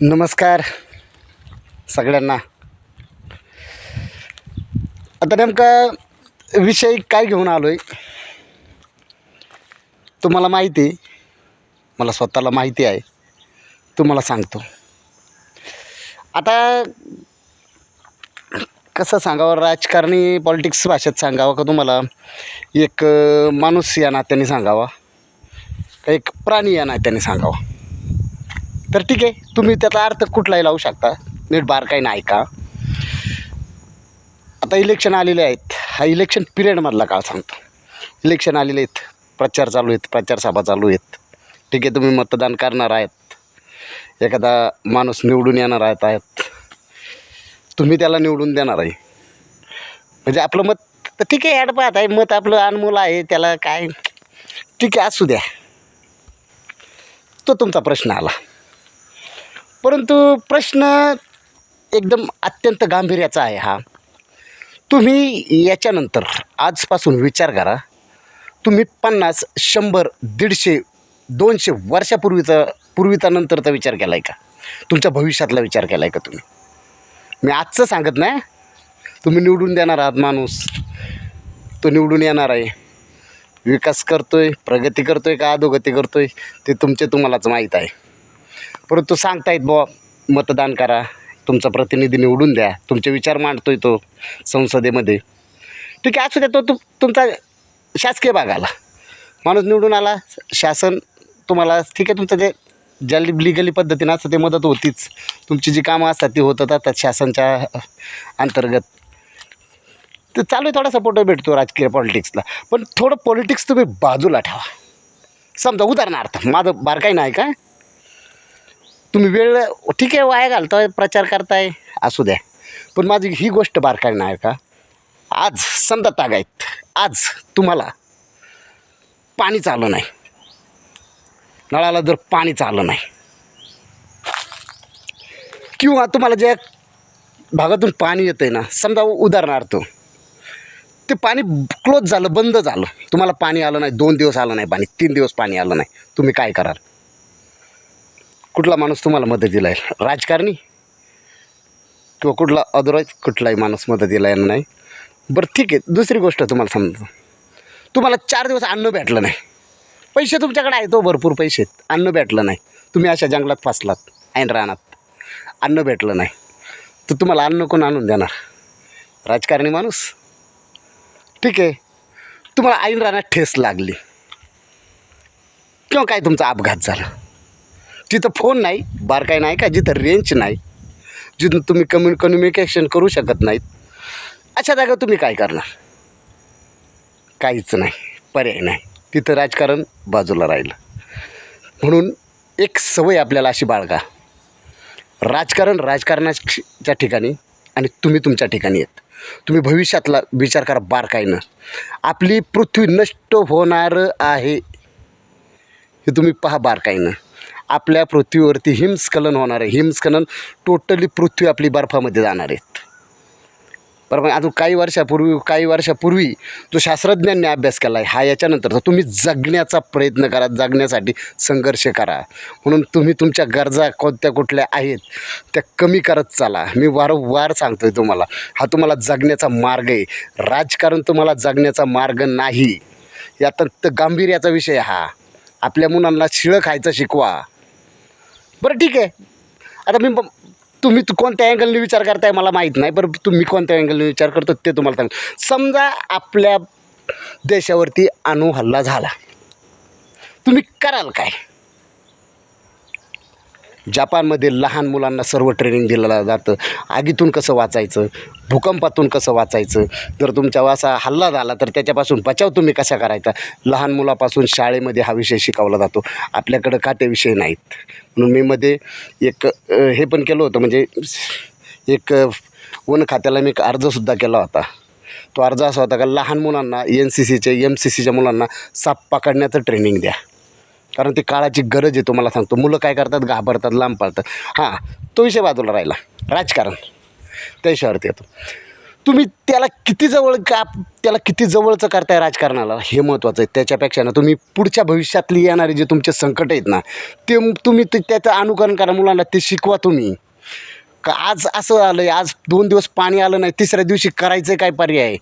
नमस्कार सगळ्यांना. आता नेमका विषय काय घेऊन आलो आहे तुम्हाला माहिती आहे. मला स्वतःला माहिती आहे. तुम्हाला सांगतो. आता कसं सांगावं? राजकारणी पॉलिटिक्स भाषेत सांगावं का तुम्हाला? एक माणूस या नात्याने सांगावा. का एक प्राणी या नात्याने सांगावा. तर ठीक आहे तुम्ही त्याचा अर्थ कुठलाही लावू शकता. नीट बारकाईनं नाही का? आता इलेक्शन आलेले आहेत. हा इलेक्शन पिरियडमधला काळ सांगतो. इलेक्शन आलेले आहेत. प्रचार चालू आहेत. प्रचारसभा चालू आहेत. ठीक आहे तुम्ही मतदान करणार आहेत. एखादा माणूस निवडून येणार आहेत आहेत. तुम्ही त्याला निवडून देणार आहे. म्हणजे आपलं मत तर ठीक आहे ॲड पाहत आहे. मत आपलं अनमोल आहे त्याला काय? ठीक आहे असू द्या. तो तुमचा प्रश्न आला. परंतु प्रश्न एकदम अत्यंत गांभीर्याचा आहे हा. तुम्ही याच्यानंतर आजपासून विचार करा. तुम्ही पन्नास शंभर दीडशे दोनशे वर्षापूर्वीचा पूर्वीचा नंतरचा विचार केला आहे का? तुमच्या भविष्यातला विचार केला आहे का तुम्ही? मी आजचं सांगत नाही. तुम्ही निवडून देणार आहात माणूस. तो निवडून येणार आहे. विकास करतो आहे प्रगती करतो आहे का अधोगती करतो आहे ते तुमचे तुम्हालाच माहीत आहे. परंतु सांगतायत बुवा मतदान करा. तुमचा प्रतिनिधी निवडून द्या. तुमचे विचार मांडतोय तो संसदेमध्ये. ठीक आहे असू द्या तो तु तुमचा शासकीय भाग आला. माणूस निवडून आला शासन तुम्हाला ठीक आहे तुमचं जे ज्या लिगली पद्धतीनं असतं ते मदत होतीच. तुमची जी कामं असतात ती होत होतात शासनच्या अंतर्गत. ते चालू आहे थोडा सपोर्ट भेटतो राजकीय पॉलिटिक्सला. पण थोडं पॉलिटिक्स तुम्ही बाजूला ठेवा. समजा उदाहरणार्थ माझं बारकाई नाही का? तुम्ही वेळ ठीक आहे वाया घालताय प्रचार करताय असू द्या. पण माझी ही गोष्ट बारकाई नाही का? आज समजा तागायत आज तुम्हाला पाणी चालू नाही. नळाला जर पाणी चालू नाही. किंवा तुम्हाला ज्या भागातून पाणी येतं आहे ना समजा उदाहरणार्थ ते पाणी क्लोज झालं बंद झालं. तुम्हाला पाणी आलं नाही दोन दिवस आलं नाही पाणी तीन दिवस पाणी आलं नाही. तुम्ही काय कराल? कुठला माणूस तुम्हाला मदतीला येईल राजकारणी? किंवा कुठला अदरवाईज कुठलाही माणूस मदतीला येणार नाही? बरं ठीक आहे. दुसरी गोष्ट तुम्हाला समजतो तुम्हाला चार दिवस अन्न भेटलं नाही. पैसे तुमच्याकडे आहेत तो भरपूर पैसे आहेत. अन्न भेटलं नाही. तुम्ही अशा जंगलात फसलात ऐन रानात. अन्न भेटलं नाही. तर तुम्हाला अन्न कोण आणून देणार? राजकारणी माणूस? ठीक आहे. तुम्हाला ऐन रानात ठेस लागली. किंवा काय तुमचा अपघात झाला? जिथं फोन नाही बारकाई नाही का? जिथं रेंज नाही जिथून तुम्ही कम्यु कम्युनिकेशन करू शकत नाहीत अशा जागा तुम्ही काय करणार? काहीच नाही पर्याय नाही. तिथं राजकारण बाजूला राहिलं. म्हणून एक सवय आपल्याला अशी बाळगा. राजकारण राजकारणाच्या ठिकाणी आणि तुम्ही तुमच्या ठिकाणी येत. तुम्ही भविष्यातला विचार करा बारकाईनं आपली पृथ्वी नष्ट होणार आहे. हे तुम्ही पहा बारकाईनं आपल्या पृथ्वीवरती हिमस्खलन होणार आहे. हिमस्खलन टोटली पृथ्वी आपली बर्फामध्ये जाणार आहेत. बरोबर? अजून काही वर्षापूर्वी काही वर्षापूर्वी जो शास्त्रज्ञांनी अभ्यास केला आहे हा याच्यानंतर तर तुम्ही जगण्याचा प्रयत्न करा जगण्यासाठी संघर्ष करा. म्हणून तुम्ही तुमच्या गरजा कोणत्या कुठल्या आहेत त्या कमी करत चाला. मी वारंवार सांगतो आहे तुम्हाला हा तुम्हाला जगण्याचा मार्ग आहे. राजकारण तुम्हाला जगण्याचा मार्ग नाही. या अत्यंत गांभीर्याचा विषय हा. आपल्या मुलांना शिळं खायचं शिकवा. बरं ठीक आहे. आता मी ब- तुम्ही कोणत्या अँगलने विचार करताय मला माहीत नाही बरं तुम्ही कोणत्या अँगलने विचार करतो ते तुम्हाला सांग समजा आपल्या देशावरती अणु हल्ला झाला. तुम्ही कराल काय? जपानमध्ये लहान मुलांना सर्व ट्रेनिंग दिलं जातं. आगीतून कसं वाचायचं? भूकंपातून कसं वाचायचं? जर तुमच्यावर असा हल्ला झाला तर त्याच्यापासून बचाव तुम्ही कसा करायचा? लहान मुलापासून शाळेमध्ये हा विषय शिकवला जातो. आपल्याकडं का ते विषय नाहीत. म्हणून मी मध्ये एक हे पण केलं होतं. म्हणजे एक वन खात्याला मी एक अर्जसुद्धा केला होता. तो अर्ज असा होता का लहान मुलांना एन सी सीचे एम सी सीच्या मुलांना साप पकडण्याचं ट्रेनिंग द्या. कारण ती काळाची गरज आहे तुम्हाला सांगतो. मुलं काय करतात? घाबरतात लांब पळतात हां तो विषय बाजूला राहिला. राजकारण. त्याच्यावरती येतो. तुम्ही त्याला किती जवळ का त्याला किती जवळचं करताय राजकारणाला? हे महत्त्वाचं आहे. त्याच्यापेक्षा ना तुम्ही पुढच्या भविष्यातली येणारे जे तुमचे संकट आहेत ना ते तुम्ही ते त्याचं अनुकरण करा मुलांना ते शिकवा तुम्ही. का आज असं आलं आहे आज दोन दिवस पाणी आलं नाही तिसऱ्या दिवशी करायचं आहे काय पर्याय?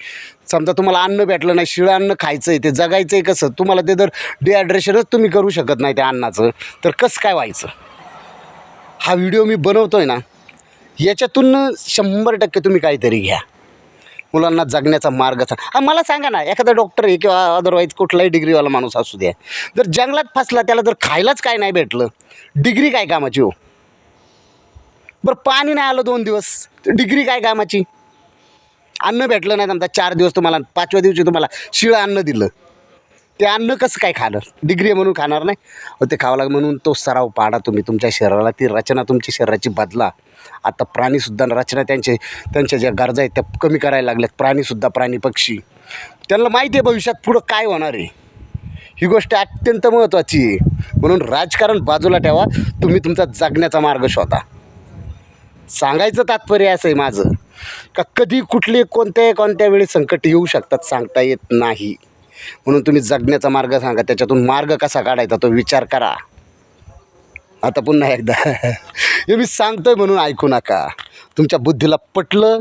समजा तुम्हाला अन्न भेटलं नाही शिळं अन्न खायचं आहे ते जगायचं आहे कसं? तुम्हाला ते जर डिहायड्रेशनच तुम्ही करू शकत नाही त्या अन्नाचं तर कसं काय व्हायचं? हा व्हिडिओ मी बनवतो आहे ना याच्यातून शंभर टक्के तुम्ही काहीतरी घ्या. मुलांना जगण्याचा मार्ग हा मला सांगा ना एखादा डॉक्टर आहे किंवा अदरवाईज कुठलाही डिग्रीवाला माणूस असू द्या. जर जंगलात फसला त्याला जर खायलाच काय नाही भेटलं डिग्री काय कामाची हो? बरं पाणी नाही आलं दोन दिवस. डिग्री काय कामाची? अन्न भेटलं नाही समजा चार दिवस तुम्हाला पाचव्या दिवशी तुम्हाला शिळं अन्न दिलं. ते अन्न कसं काय खाणार? डिग्री म्हणून खाणार नाही? ते खावं लागलं म्हणून तो सराव पाडा तुम्ही. तुमच्या शरीराला ती रचना तुमच्या शरीराची बदला. आता प्राणीसुद्धा रचना त्यांचे त्यांच्या ज्या गरजा आहेत त्या कमी करायला लागल्यात. प्राणीसुद्धा प्राणी पक्षी. त्यांना माहिती आहे भविष्यात पुढं काय होणार आहे. ही गोष्ट अत्यंत महत्त्वाची आहे. म्हणून राजकारण बाजूला ठेवा. तुम्ही तुमचा जगण्याचा मार्ग शोधा. सांगायचं तात्पर्य असं आहे माझं का कधी कुठले कोणत्या कोणत्या वेळी संकट येऊ शकतात सांगता येत नाही. म्हणून तुम्ही जगण्याचा मार्ग सांगा त्याच्यातून मार्ग कसा काढायचा तो विचार करा. आता पुन्हा एकदा हे मी सांगतोय म्हणून ऐकू नका. तुमच्या बुद्धीला पटलं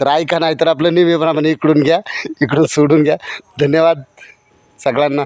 तर ऐका नाही तर आपलं नेहमीप्रमाणे इकडून घ्या इकडून सोडून घ्या. धन्यवाद सगळ्यांना.